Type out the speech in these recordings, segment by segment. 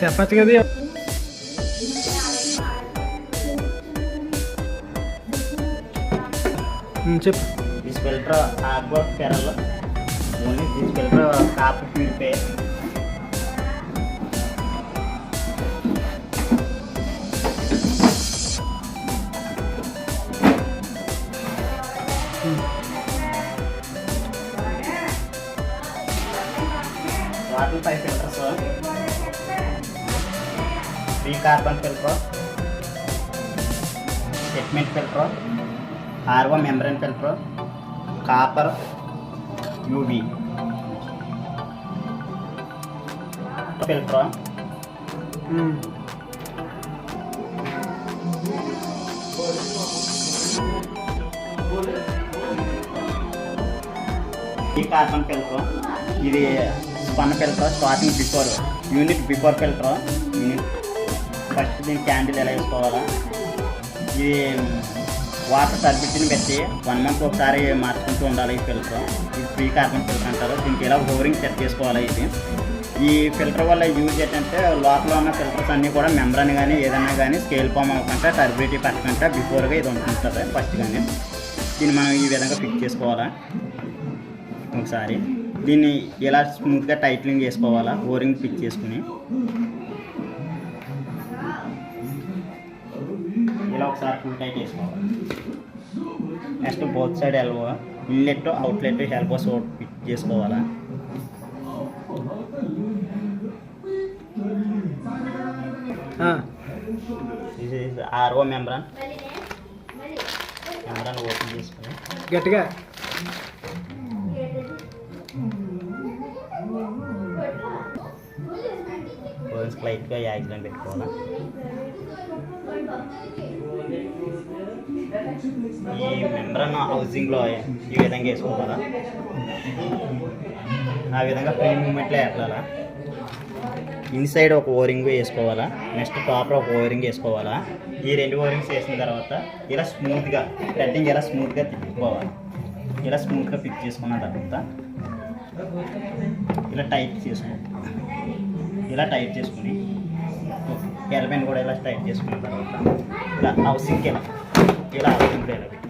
చపాతి కదా? చెప్పు. తీసుకెళ్ళరా ఆక్వా కేరళ. ఓన్లీ తీసుకెళ్ళరా కాపు purify 5 filters work. 3 carbon filter, segment filter, R1 membrane filter, copper UV filter. Mm. ఈ carbon filter ఇది spun filter starting before unit before filter first దీని candle ఎలా వేసుకోవాలా? ఇది వాటర్ సర్బిట్ని పెట్టి వన్ మంత్ ఒకసారి మార్చుకుంటూ ఉండాలి ఈ ఫిల్టర్ ఇది ఫ్రీ కార్బన్ ఫిల్టర్ అంటారు. దీనికి ఎలా హోరింగ్ సెట్ చేసుకోవాలి ఇది. ఈ ఫిల్టర్ వల్ల యూజ్ ఏంటంటే లోపల ఉన్న ఫిల్టర్స్ అన్నీ కూడా మెంబ్రాన్ కానీ ఏదైనా కానీ స్కేల్ ఫామ్ అవ్వకుండా టర్బిలిటీ పెట్టకుండా బిఫోర్గా ఇది ఉంటుంది ఫస్ట్ కానీ దీన్ని మనం ఈ విధంగా ఫిక్స్ చేసుకోవాలా? ఒకసారి. దీన్ని ఇలా స్మూత్గా టైట్లింగ్ చేసుకోవాలా? ఓరింగ్ ఫిక్స్ చేసుకుని. ఇలా ఒకసారి ఫుల్ టైట్ వేసుకోవాలి next both side elbow inlet outlet elbow sort fit చేసుకోవాలా? ఆర్ఓ మెంబ్రాన్ మెంబ్రాన్ ఓపెన్ చేసుకుని. గట్టిగా. లైట్గా యాక్సిడెంట్ పెట్టుకోవాలి? ఈ మెంబ్రన్ హౌసింగ్లో ఈ విధంగా వేసుకోవాలా ఆ విధంగా ఫ్రీ మూమెంట్లో ఎట్లా ఇన్సైడ్ ఒక ఓరింగ్ వేసుకోవాలా? నెక్స్ట్ టాప్లో ఒక ఓరింగ్ వేసుకోవాలా? ఈ రెండు ఓరింగ్స్ వేసిన తర్వాత ఇలా స్మూత్గా కట్టింగ్ ఇలా స్మూత్గా తిప్పుకోవాలి. ఇలా స్మూత్గా ఫిక్స్ చేసుకున్న తర్వాత ఇలా టైట్ చేసుకోవాలి ఇలా టైట్ చేసుకుని ఎలమెన్ కూడా ఇలా టైట్ చేసుకున్న తర్వాత ఇలా హౌసింగ్కి ఇలా ఇలా హౌసింగ్లో ఇలా పెట్టి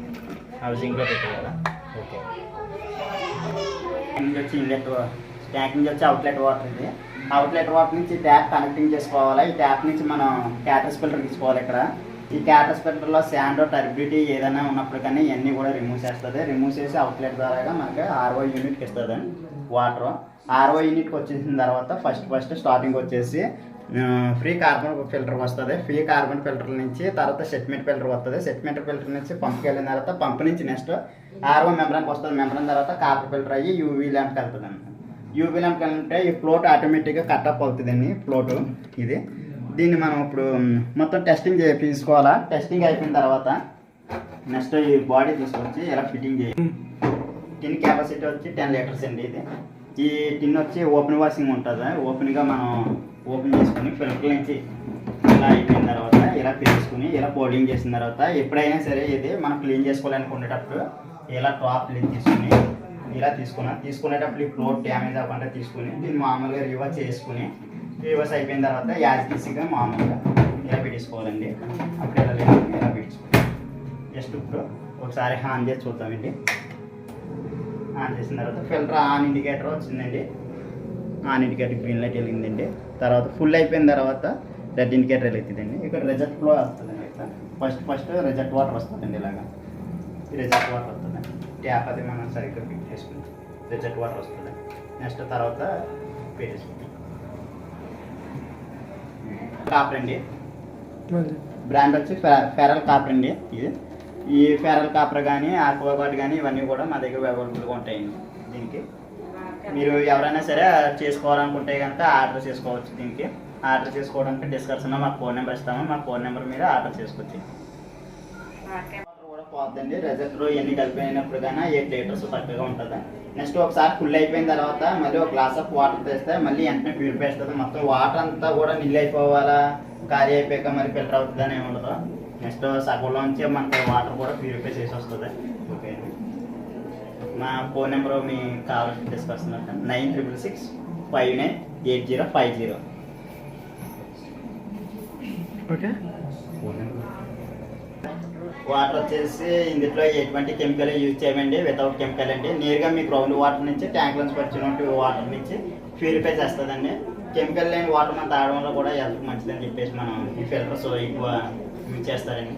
హౌసింగ్లో పెట్టేయాలా ఓకే. వచ్చి ఇన్లెట్ ట్యాంక్ నుంచి వచ్చి అవుట్లెట్ వాటర్ ఇది. అవుట్లెట్ వాటర్ నుంచి ట్యాప్ కనెక్టింగ్ చేసుకోవాలి? ఈ ట్యాప్ నుంచి మనం క్యాటర్స్ ఫిల్టర్ తీసుకోవాలి ఇక్కడ. ఈ క్యాటర్స్ ఫిల్టర్లో శాండ్ టర్బిలిటీ ఏదైనా ఉన్నప్పుడు కానీ ఇవన్నీ కూడా రిమూవ్ చేస్తుంది. రిమూవ్ చేసి అవుట్లెట్ ద్వారా మనకి ఆర్ఓ యూనిట్కి ఇస్తుంది. వాటర్ ఆర్ఓ యూనిట్కి వచ్చేసిన తర్వాత ఫస్ట్ ఫస్ట్ స్టార్టింగ్ వచ్చేసి ఫ్రీ కార్బన్ ఫిల్టర్ వస్తుంది. ఫ్రీ కార్బన్ ఫిల్టర్ నుంచి తర్వాత సెట్మెంట్ ఫిల్టర్ వస్తుంది. సెట్మెంట్ ఫిల్టర్ నుంచి పంప్కి వెళ్ళిన తర్వాత పంప్ నుంచి నెక్స్ట్ ఆర్ఓ మెంబ్రాన్కి వస్తుంది. మెంబ్రాన్ తర్వాత కాపర్ ఫిల్టర్ అయ్యి యూవీ ల్యాంప్కి వెళ్తుంది యూవీ ల్యాంప్కి వెళ్తే ఈ ఫ్లోట్ ఆటోమేటిక్గా కట్టప్ అవుతుందండి ఫ్లోటు ఇది. దీన్ని మనం ఇప్పుడు మొత్తం టెస్టింగ్ చేయ తీసుకోవాలా? టెస్టింగ్ అయిపోయిన తర్వాత నెక్స్ట్ ఈ బాడీ తీసుకొచ్చి ఇలా ఫిట్టింగ్ చేయాలి టిన్ కెపాసిటీ వచ్చి టెన్ లీటర్స్ అండి ఇది. ఈ టిన్ వచ్చి ఓపెన్ వాషింగ్ ఉంటుంది. ఓపెన్గా మనం ఓపెన్ చేసుకుని ఫిల్టర్ నుంచి ఇలా అయిపోయిన తర్వాత ఇలా తీసుకుని ఇలా ఫోల్డింగ్ చేసిన తర్వాత ఎప్పుడైనా సరే ఇది మనం క్లీన్ చేసుకోవాలనుకునేటప్పుడు ఇలా టాప్ క్లీన్ తీసుకుని ఇలా తీసుకున్నాం. తీసుకునేటప్పుడు ఈ ఫ్లోర్ డ్యామేజ్ అవ్వకుండా తీసుకుని దీన్ని మామూలుగా రివర్స్ చేసుకుని రివర్స్ అయిపోయిన తర్వాత యాజ్ తీసిగా మామూలుగా ఇలా పెట్టేసుకోవాలండి. అప్పుడు ఇలా లేదు ఇలా పెట్టేసుకోవాలి. జస్ట్ ఇప్పుడు ఒకసారి హాన్ చేసి చూద్దామండి. ఆన్ చేసిన తర్వాత ఫిల్టర్ ఆన్ ఇండికేటర్ వచ్చిందండి. ఆన్ ఇండికేటర్ గ్రీన్ లైట్ వెలిగిందండి. తర్వాత ఫుల్ అయిపోయిన తర్వాత రెడ్ ఇండికేటర్ వెలుగుతుందండి ఇక్కడ రిజల్ట్ ఫ్లో వస్తుందండి. ఫస్ట్ ఫస్ట్ రిజల్ట్ వాటర్ వస్తుందండి ఇలాగా. ఈ రిజల్ట్ వాటర్ వస్తుంది ట్యాప్ అది మనం సరిగ్గా ఫిట్ చేసుకుంటాం రిజల్ట్ వాటర్ వస్తుంది. నెక్స్ట్ తర్వాత పెట్టేసుకుంటాం కాపర్ అండి. మళ్ళీ బ్రాండ్ వచ్చి ఫెరల్ కాపర్ అండి ఇది. ఈ ఫెరల్ కాపర్ కానీ ఆక్వాగార్డ్ కానీ ఇవన్నీ కూడా మా దగ్గర అవైలబుల్గా ఉంటాయండి దీనికి. మీరు ఎవరైనా సరే చేసుకోవాలనుకుంటే కనుక ఆర్డర్ చేసుకోవచ్చు దీనికి. ఆర్డర్ చేసుకోవడానికి డిస్కషన్లో మాకు ఫోన్ నెంబర్ ఇస్తాము. మా ఫోన్ నెంబర్ మీద ఆర్డర్ చేసుకోవచ్చు. కూడా పోద్దండి. రిజల్ట్లో ఎన్ని కలిపినప్పుడు కానీ ఎయిట్ లీటర్స్ కరెక్ట్గా ఉంటుంది. నెక్స్ట్ ఒకసారి ఫుల్ అయిపోయిన తర్వాత మళ్ళీ ఒక గ్లాస్ ఆఫ్ వాటర్ తెస్తే మళ్ళీ వెంటనే ప్యూరిఫై మొత్తం వాటర్ అంతా కూడా నీళ్ళు అయిపోవాలా? ఖాళీ అయిపోయాక మరి ఫిల్టర్ అవుతుంది అని ఉండదు? నెక్స్ట్ సగంలోంచి మనకి వాటర్ కూడా ప్యూరిఫై చేసి వస్తుంది. ఓకే. మా ఫోన్ నెంబర్ మీకు కావాల్సిన discussion nine triple six five nine eight zero five zero. Okay. Water వచ్చేసి ఇందులో ఎటువంటి కెమికల్ యూజ్ చేయమండి వితౌట్ కెమికల్ అండి. నేరుగా మీ గ్రౌండ్ వాటర్ నుంచి ట్యాంక్ నుంచి వచ్చినట్టు వాటర్ నుంచి ప్యూరిఫై చేస్తుందండి. కెమికల్ లేని వాటర్ మనం తాగడం వల్ల కూడా హెల్త్ మంచిదని చెప్పేసి మనం ఈ ఫిల్టర్స్ ఎక్కువ యూజ్ చేస్తారని.